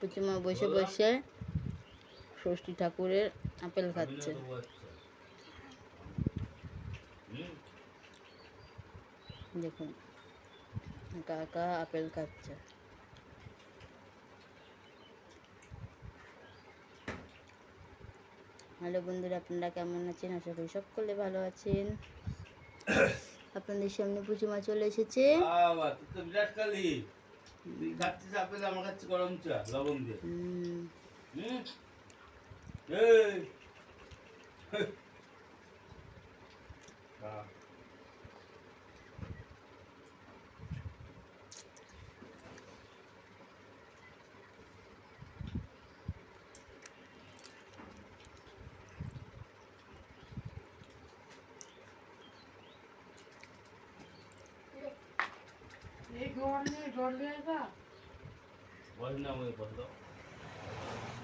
পুচুমা বসে বসে ষষ্ঠী ঠাকুরের আপেল খাচ্ছে। দেখুন কাকা আপেল খাচ্ছে। হ্যালো বন্ধুরা আপনারা কেমন আছেন? আশা করি সকলে ভালো আছেন। আপনাদের সামনে পুচুমা চলে এসেছে। বাবা চা আপেল আমার কাছে গরম চা লবণ দিয়ে। হুম, એ ગોળ ને ગોળ લેવા ગોળ ના હોય બધો